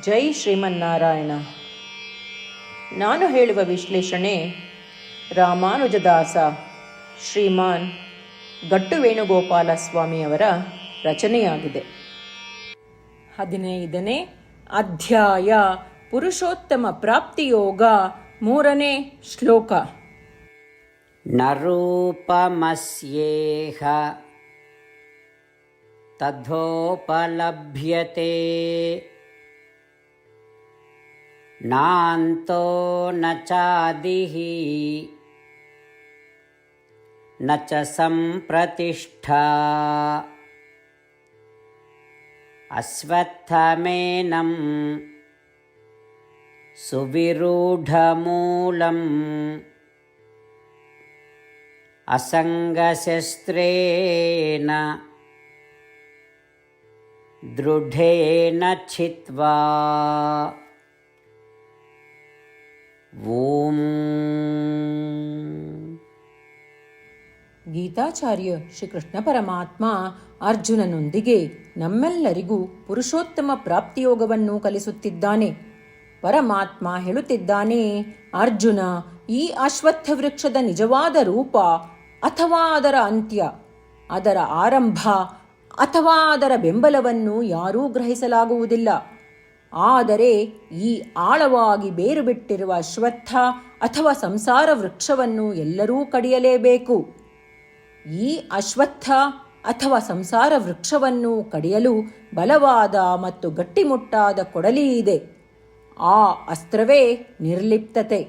ಜೈ ಶ್ರೀಮನ್ನಾರಾಯಣ. ನಾನು ಹೇಳುವ ವಿಶ್ಲೇಷಣೆ ರಾಮಾನುಜದಾಸ ಶ್ರೀಮಾನ್ ಗಟ್ಟು ವೇಣುಗೋಪಾಲ ಸ್ವಾಮಿಯವರ ರಚನೆಯಾಗಿದೆ. ಹದಿನೈದನೇ ಅಧ್ಯಾಯ ಪುರುಷೋತ್ತಮ ಪ್ರಾಪ್ತಿಯೋಗ ಮೂರನೇ ಶ್ಲೋಕ. ನರೂಪಮಸ್ಯೇಹ ತದ್ಧೋಪಲಭ್ಯತೆ नान्तो न चादिः न च सम्प्रतिष्ठा। अश्वत्थमेनं सुविरूढमूलम् असङ्गशस्त्रेण दृढेन छित्त्वा ॐ ಗೀತಾಚಾರ್ಯ ಶ್ರೀಕೃಷ್ಣ ಪರಮಾತ್ಮ ಅರ್ಜುನನೊಂದಿಗೆ ನಮ್ಮೆಲ್ಲರಿಗೂ ಪುರುಷೋತ್ತಮ ಪ್ರಾಪ್ತಿಯೋಗವನ್ನು ಕಲಿಸುತ್ತಿದ್ದಾನೆ. ಪರಮಾತ್ಮ ಹೇಳುತ್ತಿದ್ದಾನೆ, ಅರ್ಜುನ, ಈ ಅಶ್ವತ್ಥ ವೃಕ್ಷದ ನಿಜವಾದ ರೂಪ ಅಥವಾ ಅದರ ಅಂತ್ಯ, ಅದರ ಆರಂಭ ಅಥವಾ ಅದರ ಬೆಂಬಲವನ್ನು ಯಾರೂ ಗ್ರಹಿಸಲಾಗುವುದಿಲ್ಲ. ಆದರೆ ಈ ಆಳವಾಗಿ ಬೇರು ಬಿಟ್ಟಿರುವ ಅಶ್ವತ್ಥ ಅಥವಾ ಸಂಸಾರ ವೃಕ್ಷವನ್ನು ಎಲ್ಲರೂ ಕಡಿಯಲೇಬೇಕು. ಈ ಅಶ್ವತ್ಥ ಅಥವಾ ಸಂಸಾರ ವೃಕ್ಷವನ್ನು ಕಡಿಯಲು ಬಲವಾದ ಮತ್ತು ಗಟ್ಟಿಮುಟ್ಟಾದ ಕೊಡಲಿ ಇದೆ. ಆ ಅಸ್ತ್ರವೇ ನಿರ್ಲಿಪ್ತತೆ.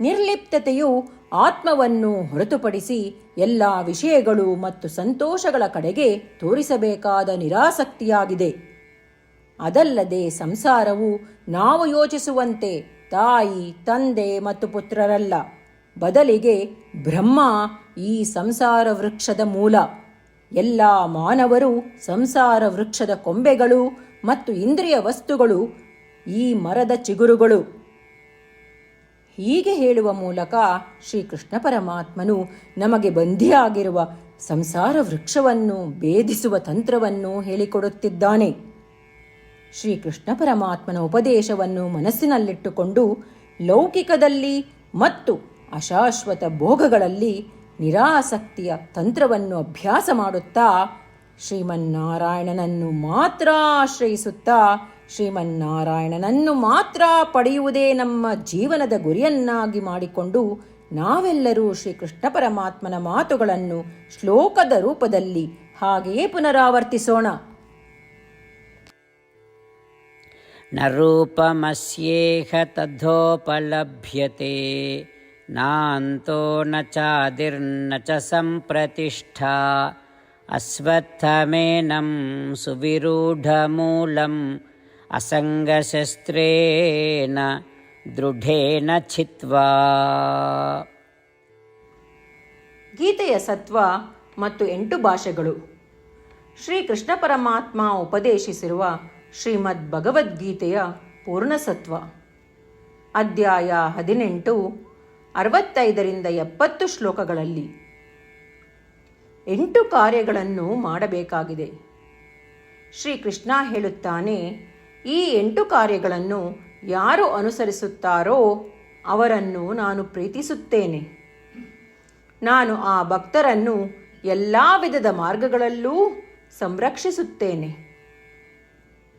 ನಿರ್ಲಿಪ್ತತೆಯು ಆತ್ಮವನ್ನು ಹೊರತುಪಡಿಸಿ ಎಲ್ಲ ವಿಷಯಗಳು ಮತ್ತು ಸಂತೋಷಗಳ ಕಡೆಗೆ ತೋರಿಸಬೇಕಾದ ನಿರಾಸಕ್ತಿಯಾಗಿದೆ. ಅದಲ್ಲದೆ ಸಂಸಾರವು ನಾವು ಯೋಚಿಸುವಂತೆ ತಾಯಿ, ತಂದೆ ಮತ್ತು ಪುತ್ರರಲ್ಲ. ಬದಲಿಗೆ ಬ್ರಹ್ಮ ಈ ಸಂಸಾರ ವೃಕ್ಷದ ಮೂಲ. ಎಲ್ಲ ಮಾನವರು ಸಂಸಾರ ವೃಕ್ಷದ ಕೊಂಬೆಗಳು ಮತ್ತು ಇಂದ್ರಿಯ ವಸ್ತುಗಳು, ಈ ಮರದ ಚಿಗುರುಗಳು. ಹೀಗೆ ಹೇಳುವ ಮೂಲಕ ಶ್ರೀಕೃಷ್ಣ ಪರಮಾತ್ಮನು ನಮಗೆ ಬಂಧಿಯಾಗಿರುವ ಸಂಸಾರ ವೃಕ್ಷವನ್ನು ಭೇದಿಸುವ ತಂತ್ರವನ್ನು ಹೇಳಿಕೊಡುತ್ತಿದ್ದಾನೆ. ಶ್ರೀಕೃಷ್ಣ ಪರಮಾತ್ಮನ ಉಪದೇಶವನ್ನು ಮನಸ್ಸಿನಲ್ಲಿಟ್ಟುಕೊಂಡು ಲೌಕಿಕದಲ್ಲಿ ಮತ್ತು ಅಶಾಶ್ವತ ಭೋಗಗಳಲ್ಲಿ ನಿರಾಸಕ್ತಿಯ ತಂತ್ರವನ್ನು ಅಭ್ಯಾಸ ಮಾಡುತ್ತಾ ಶ್ರೀಮನ್ನಾರಾಯಣನನ್ನು ಮಾತ್ರ ಆಶ್ರಯಿಸುತ್ತಾ ಶ್ರೀಮನ್ನಾರಾಯಣನನ್ನು ಮಾತ್ರ ಪಡೆಯುವುದೇ ನಮ್ಮ ಜೀವನದ ಗುರಿಯನ್ನಾಗಿ ಮಾಡಿಕೊಂಡು ನಾವೆಲ್ಲರೂ ಶ್ರೀಕೃಷ್ಣ ಪರಮಾತ್ಮನ ಮಾತುಗಳನ್ನು ಶ್ಲೋಕದ ರೂಪದಲ್ಲಿ ಹಾಗೆಯೇ ಪುನರಾವರ್ತಿಸೋಣ. न रूपमस्येह तथोपलभ्यते नान्तो न चादिर्न च सम्प्रतिष्ठा अश्वत्थमेनं सुविरूढमूलम् असङ्गशस्त्रेण दृढेन छित्त्वा ಗೀತೆಯ ಸತ್ವ ಮತ್ತು ಎಂಟು ಭಾಷೆಗಳು ಶ್ರೀಕೃಷ್ಣ ಪರಮಾತ್ಮ ಉಪದೇಶಿಸಿರುವ ಶ್ರೀಮದ್ ಭಗವದ್ಗೀತೆಯ ಪೂರ್ಣಸತ್ವ. ಅಧ್ಯಾಯ ಹದಿನೆಂಟು, ಅರವತ್ತೈದರಿಂದ ಎಪ್ಪತ್ತು ಶ್ಲೋಕಗಳಲ್ಲಿ. ಎಂಟು ಕಾರ್ಯಗಳನ್ನು ಮಾಡಬೇಕಾಗಿದೆ. ಶ್ರೀಕೃಷ್ಣ ಹೇಳುತ್ತಾನೆ, ಈ ಎಂಟು ಕಾರ್ಯಗಳನ್ನು ಯಾರು ಅನುಸರಿಸುತ್ತಾರೋ ಅವರನ್ನು ನಾನು ಪ್ರೀತಿಸುತ್ತೇನೆ. ನಾನು ಆ ಭಕ್ತರನ್ನು ಎಲ್ಲ ವಿಧದ ಮಾರ್ಗಗಳಲ್ಲೂ ಸಂರಕ್ಷಿಸುತ್ತೇನೆ.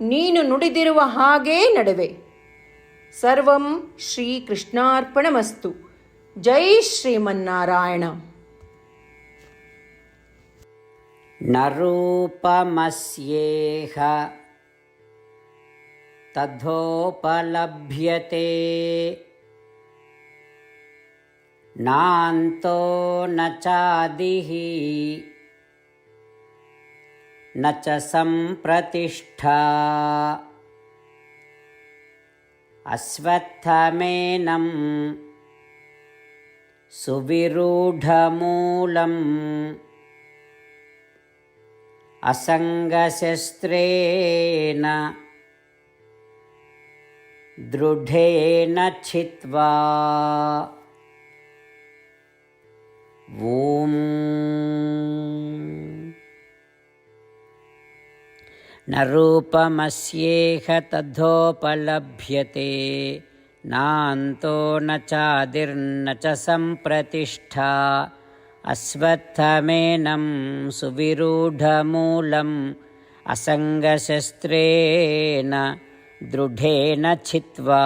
ನೀನು ನುಡಿದಿರುವ ಹಾಗೇ ನಡೆವೆ. ಸರ್ವಂ ಶ್ರೀಕೃಷ್ಣಾರ್ಪಣಮಸ್ತು. ಜೈ ಶ್ರೀಮನ್ನಾರಾಯಣ. ನರೂಪಮಸ್ಯೇಹ ತಥೋಪಲಭ್ಯತೆ ನಾಂತೋ ನ न च सम्प्रतिष्ठा। अश्वत्थमेनं सुविरूढमूलम्। असङ्गशस्त्रेण दृढेन छित्त्वा ॐ न रूपमस्येह तथोपलभ्यते नान्तो न चादिर्न च सम्प्रतिष्ठा अश्वत्थमेनं सुविरूढमूलम् असङ्गशस्त्रेण दृढेन छित्त्वा